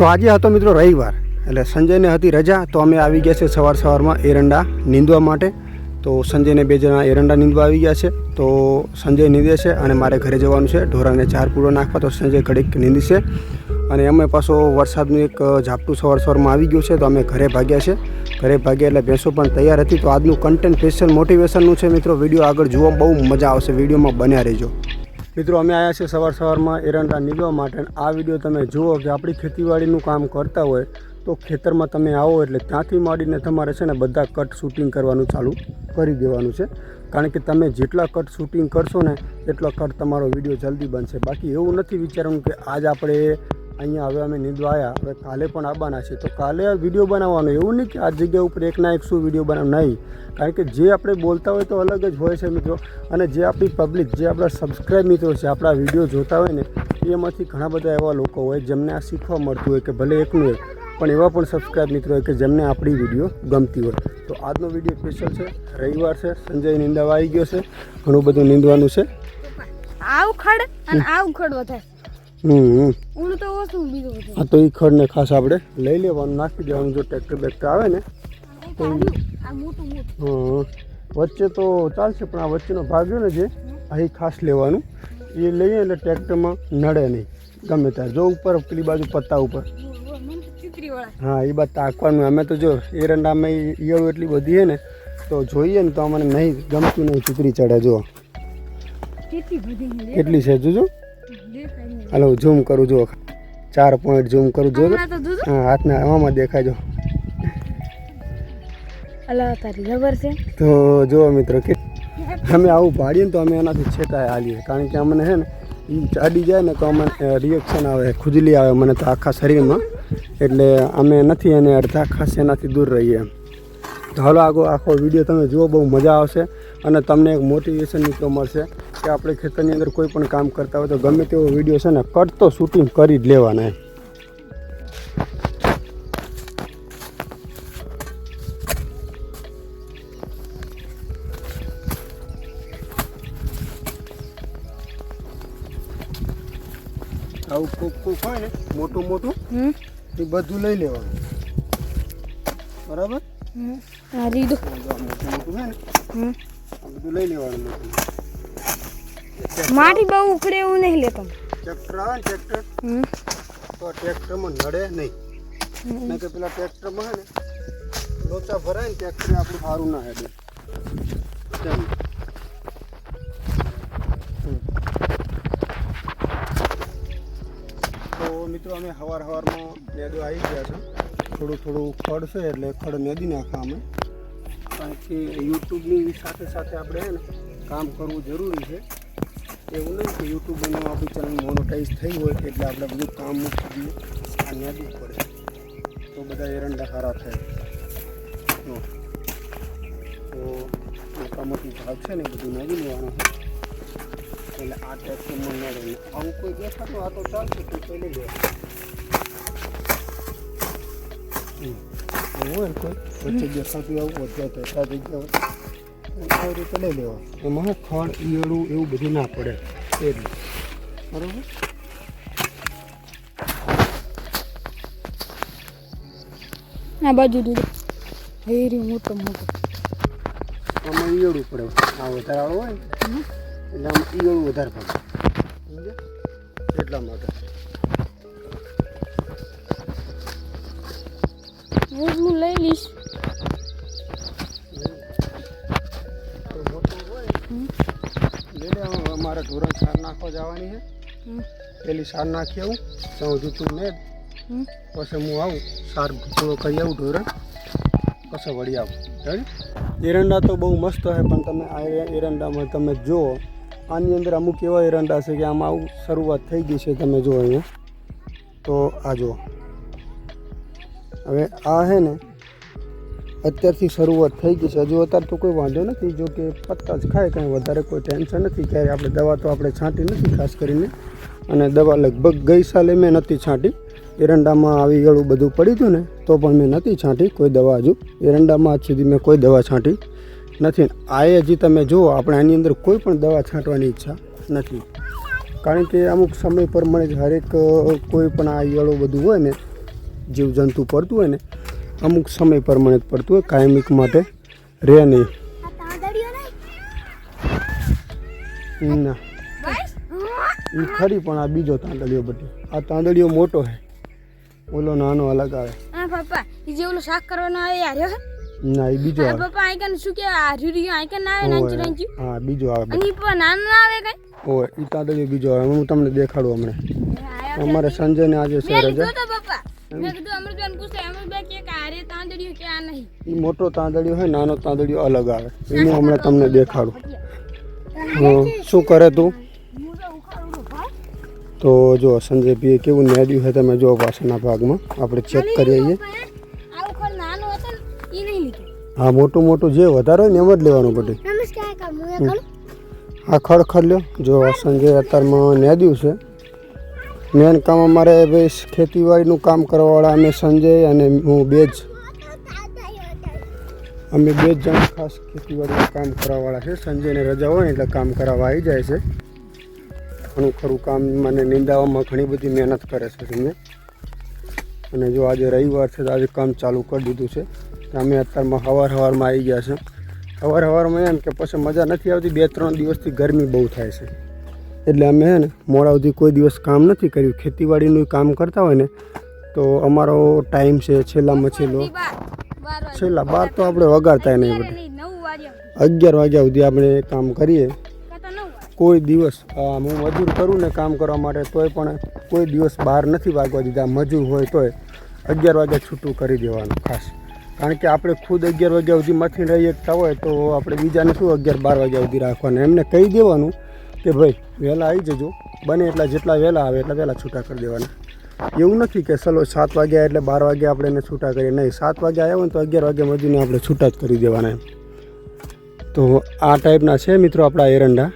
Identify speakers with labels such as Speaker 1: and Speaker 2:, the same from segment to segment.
Speaker 1: તો આજે હતો મિત્રો રવિવાર, એટલે સંજયને હતી રજા, તો અમે આવી ગયા છે સવાર સવારમાં એરંડા નીંદવા માટે. તો સંજયને બે જણા એરંડા નીંદવા આવી ગયા છે. તો સંજય નીંદે છે અને મારે ઘરે જવાનું છે. ઢોરાને ચાર પૂરો નાખવા, તો સંજય ઘડીક નીંદી છે. અને અમે પાછો વરસાદનું એક ઝાપટું સવાર સવારમાં આવી ગયું છે, તો અમે ઘરે ભાગ્યા છે. ઘરે ભાગ્યા એટલે ભેંસો પણ તૈયાર હતી. તો આજનું કન્ટેન્ટ સ્પેશિયલ મોટિવેશનનું છે મિત્રો. વીડિયો આગળ જોવા બહુ મજા આવશે. વિડીયોમાં બન્યા રહેજો. મિત્રો, અમે આવ્યા છીએ સવાર સવારમાં એરંડા નીકળવા માટે. આ વીડિયો તમે જુઓ કે આપણી ખેતીવાડીનું કામ કરતા હોય તો ખેતરમાં તમે આવો એટલે ત્યાંથી માંડીને તમારે છે ને બધા કટ શૂટિંગ કરવાનું ચાલુ કરી દેવાનું છે. કારણ કે તમે જેટલા કટ શૂટિંગ કરશો ને, એટલો કટ તમારો વીડિયો જલ્દી બનશે. બાકી એવું નથી વિચારવાનું કે આજ આપણે અહીંયા હવે અમે નીંદવા આવ્યા હવે કાલે પણ આવવાના છે. તો કાલે વીડિયો બનાવવાનો. એવું નહીં કે આ જગ્યા ઉપર એકના એક શું વીડિયો બનાવ નહીં. કારણ કે જે આપણે બોલતા હોય તો અલગ જ હોય છે મિત્રો. અને જે આપણી પબ્લિક જે આપણા સબસ્ક્રાઈબ મિત્રો છે, આપણા વીડિયો જોતા હોય ને, એમાંથી ઘણા બધા એવા લોકો હોય જેમને આ શીખવા મળતું હોય કે ભલે એકનું એક, પણ એવા પણ સબસ્ક્રાઈબ મિત્રો હોય કે જેમને આપણી વીડિયો ગમતી હોય. તો આજનો વીડિયો સ્પેશિયલ છે. રવિવાર છે. સંજય નિંદાવા આવી ગયો છે. ઘણું બધું નીંદવાનું છે.
Speaker 2: આવ ખડ અને આવ ખડ વધારે.
Speaker 1: હમ હમ.
Speaker 2: તો ઓછું બીજું બધું.
Speaker 1: હા તો એ ખડને ખાસ આપણે લઈ લેવાનું નાખી દેવાનું જો ટ્રેક્ટર બેક્ટર આવે ને.
Speaker 2: આ મોટું.
Speaker 1: વચ્ચે તો ચાલશે પણ આ વચ્ચેનો ભાગ છે ને જે અહીં ખાસ લેવાનું. એ લઈએ એટલે ટ્રેક્ટરમાં નડે નહીં ગમે ત્યારે જો ઉપર પેલી બાજુ પત્તા ઉપર.
Speaker 2: તો
Speaker 1: હા એ બાદ તાકવાનું. અમે તો જો એરંડામાં ઈયળો એટલી બધી છે ને તો જોઈએ ને તો અમને નહીં ગમતું નહીં ચૂતરી ચડે જો
Speaker 2: કેટલી
Speaker 1: છે જોજો. હાલો ઝૂમ કરું જો ચાર પોઈન્ટ ઝૂમ કરું જો હા હાથના આમાં દેખાય જો તો જુઓ મિત્રો કે અમે આવું પાડીએ ને તો અમે એનાથી છેટાય હાલીએ. કારણ કે અમને છે ને એ ચાડી જાય ને તો અમને રિએક્શન આવે ખુજલી આવે મને તો આખા શરીરમાં. એટલે અમે નથી એને અડધા ખાસ એનાથી દૂર રહીએ તો હાલો આગો આખો વીડિયો તમે જુઓ બહુ મજા આવશે. અને તમને એક મોટિવેશન મિત્રો મળશે. કે આપણે ખેતરની અંદર કોઈ પણ કામ કરતા હોય તો ગમે તેવો વીડિયો છે ને કટ તો શૂટિંગ કરી જ લેવાના એમ. આવું કોક કોક હોય ને મોટું મોટું એ બધું લઈ લેવાનું. બરાબર?
Speaker 2: આ રીધો
Speaker 1: મોટું મોટું હોય ને બધું લઈ લેવાનું મોટું.
Speaker 2: મારી બહુ ઉખડે એવું નહીં લેતો
Speaker 1: ટ્રેક્ટર આવે ને ટ્રેક્ટર તો ટ્રેક્ટરમાં નડે નહીં. નહીં કે પેલા ટ્રેક્ટરમાં હે ને લોચા ભરાય ને ટ્રેક્ટર આપણું સારું ના હેડે. ચાલ. તો મિત્રો અમે સવાર સવારમાં મેદો આવી ગયા છે. થોડું થોડું ખડ છે એટલે ખડ મેદી નાખા અમે. કારણ કે યુટ્યુબની સાથે સાથે આપણે કામ કરવું જરૂરી છે. એવું નહીં કે યુટ્યુબનું આપણી ચેનલ મોનોટાઈઝ થઈ હોય એટલે આપણે બધું કામ મૂકી દઈએ. આ નેદવું પડે. તો બધા એરંડા સારા થાય. જો. તો મોટા મોટી ભાગ છે ને એ બધું નાખી લેવાનું છે. એટલે આ ટ્રેક્ટરમાં ન રહે. આવું કોઈ દેખાતું આ તો ચાલશે, તો કોઈ લઈ લેવાનું હમ. એવું હોય ને કોઈ? વચ્ચે દેખાતું આવું વધારે તો એકા જગ્યા હોય આવી રીતે લઈ લેવા. એમાં ખડ ઈયળું એવું બધું ના પડે. એટલે બરાબર?
Speaker 2: આ બાજુ દીધું. હેરી મોટો મોટો.
Speaker 1: આમાં ઈયળું પડે. આ વધારે આળો હોય એટલે આમાં ઈયળું વધારે પડે. એટલા માટે.
Speaker 2: હું લઈ લઈશ.
Speaker 1: અમારે ધોરણ સાર નાખવા જવાની છે. પેલી સાર નાખી આવું તો હું જૂતું ને પછી હું આવું સાર થોડો કરી આવું ધોરણ પછી વળી આવું. એરંડા તો બહુ મસ્ત હોય પણ તમે આ એરંડામાં તમે જુઓ આની અંદર અમુક એવા એરંડા છે કે આમાં આવું શરૂઆત થઈ ગઈ છે તમે જુઓ અહીંયા. તો આ જુઓ. હવે આ છે ને અત્યારથી શરૂઆત થઈ ગઈ છે. હજુ અત્યારે તો કોઈ વાંધો નથી, જો કે પત્તા જ ખાય, કાંઈ વધારે કોઈ ટેન્શન નથી. ક્યારે આપણે દવા તો આપણે છાંટી નથી, ખાસ કરીને. અને દવા લગભગ ગઈ સાલે મેં નથી છાંટી. એરંડામાં આવી ગળું બધું પડ્યું હતું ને, તો પણ મેં નથી છાંટી કોઈ દવા હજુ. એરંડામાં આજ સુધી મેં કોઈ દવા છાંટી નથી. આએ હજી તમે જુઓ, આપણે આની અંદર કોઈ પણ દવા છાંટવાની ઈચ્છા નથી. કારણ કે અમુક સમય પ્રમાણે જ હરેક કોઈ પણ આ ઈયળો બધું હોય ને, જીવજંતુ પડતું હોય ને અમુક સમય પ્રમાણે પડતું હોય કાયમિક માટે રહે નહીં. ના. એ ખરી પણ આ બીજો તાંદળીઓ બધી આ તાંદળીઓ મોટો છે. ઓલો નાનો અલગ આવે.
Speaker 2: હા પપ્પા એ જે ઓલો શાક કરવાનો આવે યાર
Speaker 1: ના એ બીજો
Speaker 2: હા
Speaker 1: આવે.
Speaker 2: પપ્પા આઈકન શું કે આ રીરી આઈકન ના આવે નાંચી નાંચી
Speaker 1: હા બીજો આવે
Speaker 2: અને પપ્પા નાનું આવે કઈ?
Speaker 1: ઓય એ તાંદળીઓ બીજો આવે. હું તમને દેખાડું હમણાં. અમારે સંજય ને આજે છે રજા
Speaker 2: મેં કીધું અમૃતબેન પૂછે અમૃતબેન કે કે તાંદડિયું કે આ નહીં?
Speaker 1: એ મોટો તાંદડિયો હોય નાનો તાંદડિયો અલગ આવે. એનું હમણાં તમને દેખાડું. હા, શું કરે તું? તો જો સંજય ભાઈએ કેવું નેડ્યું છે તમે જો પાછળના ભાગમાં. આપણે ચેક કરી આવીએ
Speaker 2: આવું ખર નાનો હતો ને ઈ નહીં લીધું.
Speaker 1: હા મોટું મોટું જે વધારે હોય ને એમ જ લેવાનું બધું. આ ખડ ખડ લ્યો. જો સંજય અત્યારમાં નેદ્યું છે. મેન કામ અમારે ભાઈ ખેતીવાડીનું કામ કરવાવાળા અમે સંજય અને હું બે જ. અમે બે જ જણા ખાસ ખેતીવાડીનું કામ કરવાવાળા છે. સંજયને રજા હોય એટલે કામ કરાવવા આવી જાય છે. ઘણું ખરું કામ મને નિંદાવામાં ઘણી બધી મહેનત કરે છે સંજય. અને જો આજે રવિવાર છે તો આજે કામ ચાલુ કરી દીધું છે. અમે અત્યારમાં હવાર હવારમાં આવી ગયા છે. સવાર હવારમાં એમ કે પછી મજા નથી આવતી. બે ત્રણ દિવસથી ગરમી બહુ થાય છે. એટલે અમે હે ને મોડા સુધી કોઈ દિવસ કામ નથી કર્યું. ખેતીવાડીનું કામ કરતા હોય ને, તો અમારો ટાઈમ છે છેલ્લામાં છેલ્લો. છેલ્લા બાર તો આપણે વગાડતા નહીં બધે. અગિયાર વાગ્યા સુધી આપણે કામ કરીએ. કોઈ દિવસ હું મજૂર કરું ને કામ કરવા માટે તોય પણ કોઈ દિવસ બહાર નથી વાગવા દીધા. મજૂર હોય તોય અગિયાર વાગ્યા છૂટું કરી દેવાનું ખાસ. કારણ કે આપણે ખુદ અગિયાર વાગ્યા સુધી મથી રહી શકતા હોય, તો આપણે બીજાને શું અગિયાર બાર વાગ્યા સુધી રાખવાના? એમને કહી દેવાનું કે ભાઈ, વહેલા આવી જજો. બને એટલા જેટલા વહેલા આવે એટલા વહેલા છૂટા કરી દેવાના. એવું નથી કે ચલો સાત વાગ્યા એટલે બાર વાગ્યા આપણે એને છૂટા કરીએ. નહીં, સાત વાગ્યા આવ્યા ને તો અગિયાર વાગ્યા મજૂરને આપણે છૂટા જ કરી દેવાના એમ. તો આ ટાઈપના છે મિત્રો આપણા એરંડા.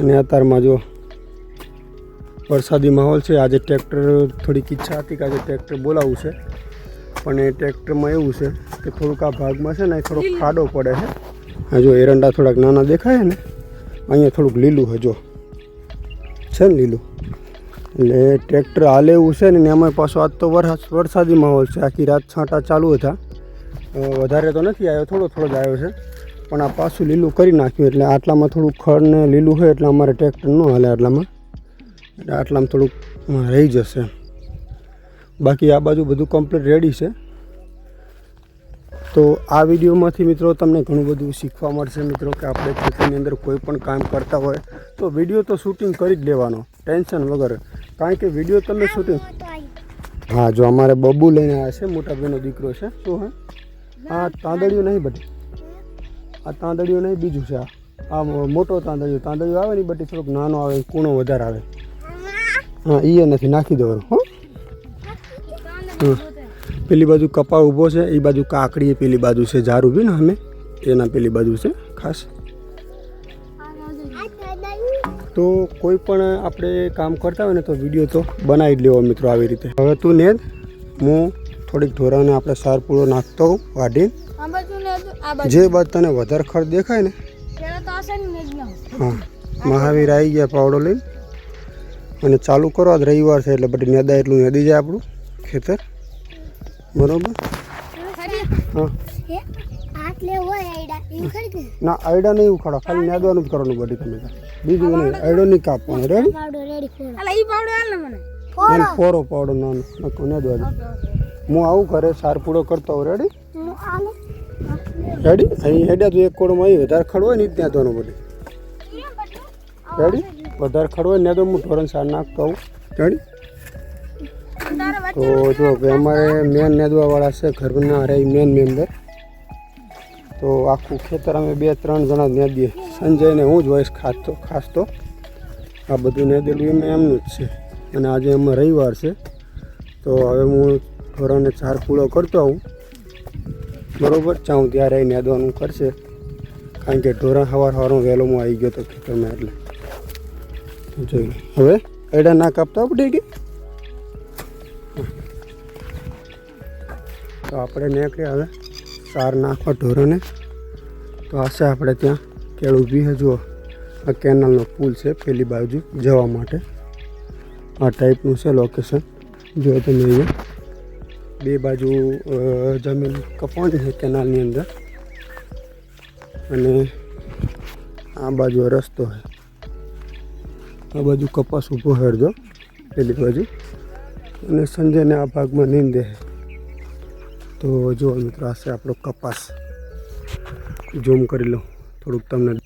Speaker 1: અને અત્યારમાં જો વરસાદી માહોલ છે. આજે ટ્રેક્ટર થોડીક ઈચ્છા હતી કે આજે ટ્રેક્ટર બોલાવવું છે. પણ એ ટ્રેક્ટરમાં એવું છે કે થોડુંક આ ભાગમાં છે ને થોડોક ખાડો પડે છે. જો એરંડા થોડાક નાના દેખાય ને અહીંયા થોડુંક લીલું હજો છે ને લીલું? એટલે ટ્રેક્ટર હાલે એવું છે ને એમાં પાછો આજ તો વરસાદ વરસાદી માહોલ છે. આખી રાત છાંટા ચાલુ હતા. વધારે તો નથી આવ્યો, થોડો થોડો જ આવ્યો છે. પણ આ પાછું લીલું કરી નાખ્યું, એટલે આટલામાં થોડુંક ખડ ને લીલું હોય, એટલે અમારે ટ્રેક્ટર ન હાલે આટલામાં. એટલે આટલામાં થોડુંક રહી જશે. બાકી આ બાજુ બધું કમ્પ્લીટ રેડી છે. તો આ વિડીયોમાંથી મિત્રો તમને ઘણું બધું શીખવા મળશે. મિત્રો કે આપણે ખેતીની અંદર કોઈ પણ કામ કરતા હોય તો વીડિયો તો શૂટિંગ કરી જ લેવાનો. ટેન્શન વગર. કારણ કે વીડિયો તમે શૂટિંગ હા જો અમારે બબુ લઈને આવ્યા છે મોટા ભાઈનો દીકરો છે. શું હે? આ તાંદળિયું નહીં બટી. આ તાંદળિયું નહીં બીજું છે આ. મોટો તાંદળિયું તાંદળિયું આવે ને બટી થોડોક નાનો આવે કૂણો વધારે આવે. હા એ નથી નાખી દેવાનું હો. હમ. પેલી બાજુ કપા ઊભો છે એ બાજુ કાકડી પેલી બાજુ છે, ઝાડ ઊભી ને અમે. એના પેલી બાજુ છે, ખાસ. તો કોઈ પણ આપણે કામ કરતા હોય ને તો વીડિયો તો બનાવી જ લેવો મિત્રો આવી રીતે. હવે તું ને હું થોડીક ઢોરાને આપણે સાર પૂરો નાખતો વાઢી જે બાદ તને વધારે ખર્ચ દેખાય ના. હા, મહાવીર આવી ગયા પાવડો લઈને. અને ચાલુ કરો, આજ રવિવાર છે એટલે બધી નેદા એટલું નેદી જાય આપણું ખેતર. બરોબર?
Speaker 2: આઈડા
Speaker 1: ના આયડા નહીં ઉખાડો. ખાલી નેદવાનું જ કરવાનું બધી તમે બીજું નહીં આયડો નહીં કાપવાનો રેડી? ફોરો પાવડો નાનો નકો નેદવા દે. હું આવું ઘરે સાર પૂડો કરતો હોઉં રેડી? રેડી? અહીં હેડ્યા તો એક કોડમાં અહીં વધારે ખડ હોય ને ત્યાં નેદવાનું બધી. રેડી? વધારે ખડ હોય ને તો હું ઢોરણ સાર નાખતો આવું રેડી? તો જો અમારે મેન નેદવાવાળા છે ઘરના રહી મેન મેમ્બર તો આખું ખેતર અમે બે ત્રણ જણા નેદીએ. સંજયને હું જ હોઈશ ખાસ તો ખાસ તો આ બધું નેદેલું એમ એમનું જ છે. અને આજે એમાં રવિવાર છે. તો હવે હું ઢોરાને ચાર પૂળો કરતો આવું. બરાબર? ચાહું ત્યારે એ નેદવાનું કરશે. કારણ કે ઢોરા સવાર સવારમાં વહેલો હું આવી ગયો તો ખેતરમાં એટલે. જોઈ. હવે એડા ના કાપતા પડી ગઈ તો આપણે નીકળ્યા હવે સાર નાખવા ઢોરોને તો હશે આપણે ત્યાં કેળ ઊભી છે. આ કેનાલનો પુલ છે પેલી બાજુ જવા માટે. આ ટાઈપનું છે લોકેશન જો તમે અહીંયા બે બાજુ જમીન કપવાની છે કેનાલની અંદર. અને આ બાજુ રસ્તો છે. આ બાજુ કપાસ ઊભો હેરજો પેલી બાજુ. અને સંજયને આ ભાગમાં નીંદે છે. તો જો મિત્રો, આ છે આપણો કપાસ. ઝૂમ કરી લો, થોડુંક તમને.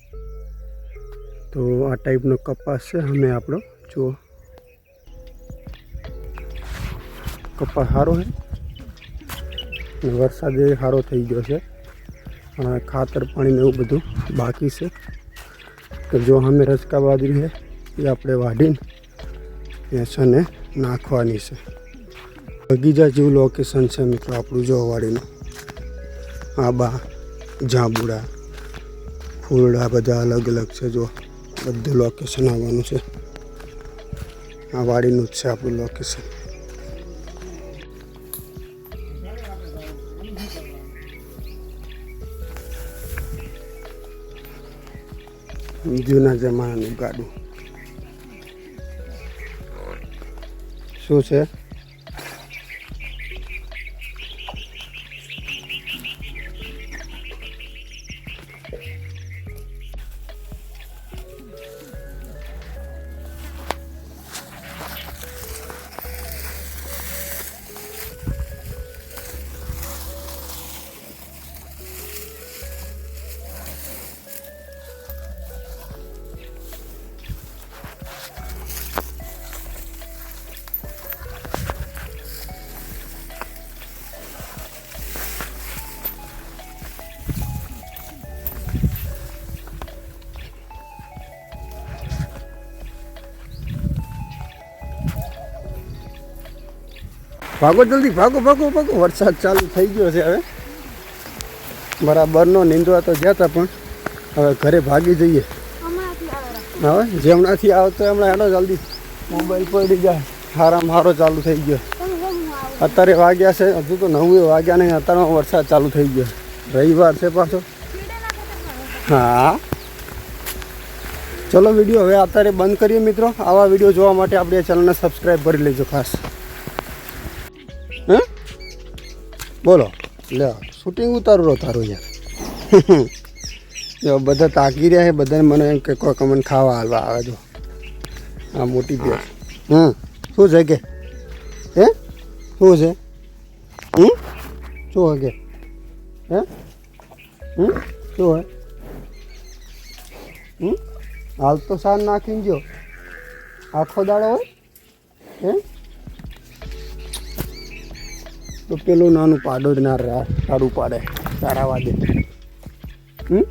Speaker 1: તો આ ટાઈપનો કપાસ છે અમે આપણો. જુઓ. કપાસ સારો છે. વરસાદ એ સારો થઈ ગયો છે. પણ ખાતર પાણીને એવું બધું બાકી છે. તો જો અમે રચકા બાજરી છે, એ આપણે વાઢીને છે નાખવાની છે. બગીચા જેવું લોકેશન છે મિત્રો આપણું જોવાડીનું આબા જાંબુડા, ફૂલડા બધા અલગ અલગ છે જો. બધું લોકેશન આવવાનું છે. આ વાડીનું જ છે આપણું લોકેશન જૂના જમાનાનું ગાડું. શું છે? ભાગો જલ્દી, ભાગો ભાગો ભાગો. વરસાદ ચાલુ થઈ ગયો છે હવે. બરાબરનો નીંદવા તો ગયા હતા પણ હવે ઘરે ભાગી જઈએ. હવે જેમણાથી આવતો હમણાં એનો જલ્દી. મોબાઈલ પડી જાય. હારામાં હારો ચાલુ થઈ ગયો. અત્યારે વાગ્યા છે, હજુ તો નવે વાગ્યા નહીં, અત્યારમાં વરસાદ ચાલુ થઈ ગયો. રવિવાર છે પાછો. હા. ચલો વીડિયો હવે અત્યારે બંધ કરીએ મિત્રો. આવા વીડિયો જોવા માટે આપણે ચેનલને સબસ્ક્રાઈબ કરી લેજો ખાસ. બોલો. લે, શૂટિંગ ઉતારું રહો તારું યાર જો, બધા તાકી રહ્યા છે, બધાને મને એમ કે કોઈ કમન ખાવા હાલવા આવે જો. આ મોટી બે હમ, શું છે કે? હે? શું છે? હમ? શું હોય કે? હે? હમ? શું હોય હમ? હાલ તો સાર નાખીને જો. આખો દાડો હોય. હે? તો પેલું નાનું પાડો જ ના સારું પાડે સારા વાદે. હમ?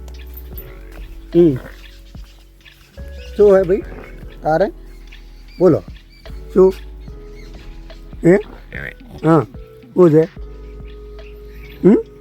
Speaker 1: હમ. શું હે ભાઈ? તારે? બોલો. શું? હે? હા. શું છે? હમ?